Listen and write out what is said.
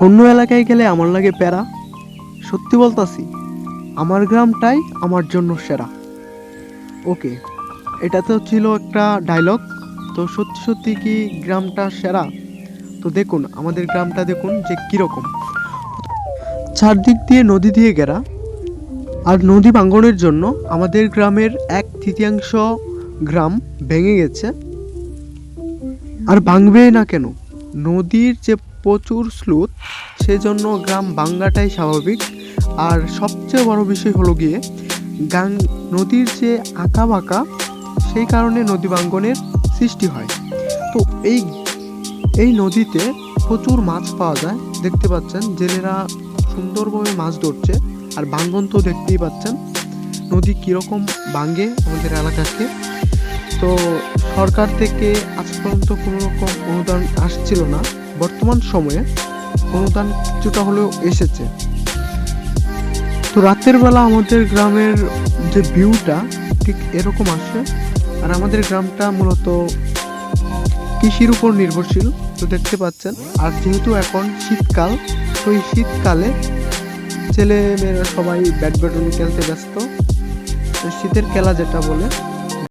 অন্য এলাকায় গেলে আমার লাগে প্যারা। সত্যি বলতাছি, আমার গ্রামটাই আমার জন্য সেরা। ওকে, এটা তো ছিল একটা ডায়লগ তো সত্যি সত্যি কি গ্রামটা সেরা? তো দেখুন, আমাদের গ্রামটা দেখুন যে কীরকম। চারদিক দিয়ে নদী দিয়ে ঘেরা। আর নদী ভাঙ্গনের জন্য আমাদের গ্রামের এক তৃতীয়াংশ গ্রাম ভেঙে গেছে। আর ভাঙবে না কেন? নদীর যে প্রচুর স্রোত সেজন্য গ্রাম ভাঙ্গাটাই স্বাভাবিক। আর সবচেয়ে বড় বিষয় হলো গিয়ে, গাং নদীর যে আঁকা বাঁকা সেই কারণে নদী বাঙ্গনের সৃষ্টি হয়। তো এই এই নদীতে প্রচুর মাছ পাওয়া যায়, দেখতে পাচ্ছেন, জেলেরা সুন্দরভাবে মাছ ধরছে, আর বাঙ্গন তো দেখতেই পাচ্ছেন, নদী কীরকম বাঙ্গে আমাদের এলাকাকে। তো সরকার থেকে আজ পর্যন্ত কোনো রকম অনুদান আসছিল না। বর্তমান সময়ে অনুদান কিছুটা হলেও এসেছে। তো রাতের বেলা আমাদের গ্রামের যে ভিউটা, ঠিক এরকম আসে আর আমাদের গ্রামটা মূলত কৃষির উপর নির্ভরশীল, তো দেখতে পাচ্ছেন। আর যেহেতু এখন শীতকাল, তো এই শীতকালে ছেলে মেয়েরা সবাই ব্যাডমিন্টন খেলতে ব্যস্ত। শীতের খেলা যেটা বলে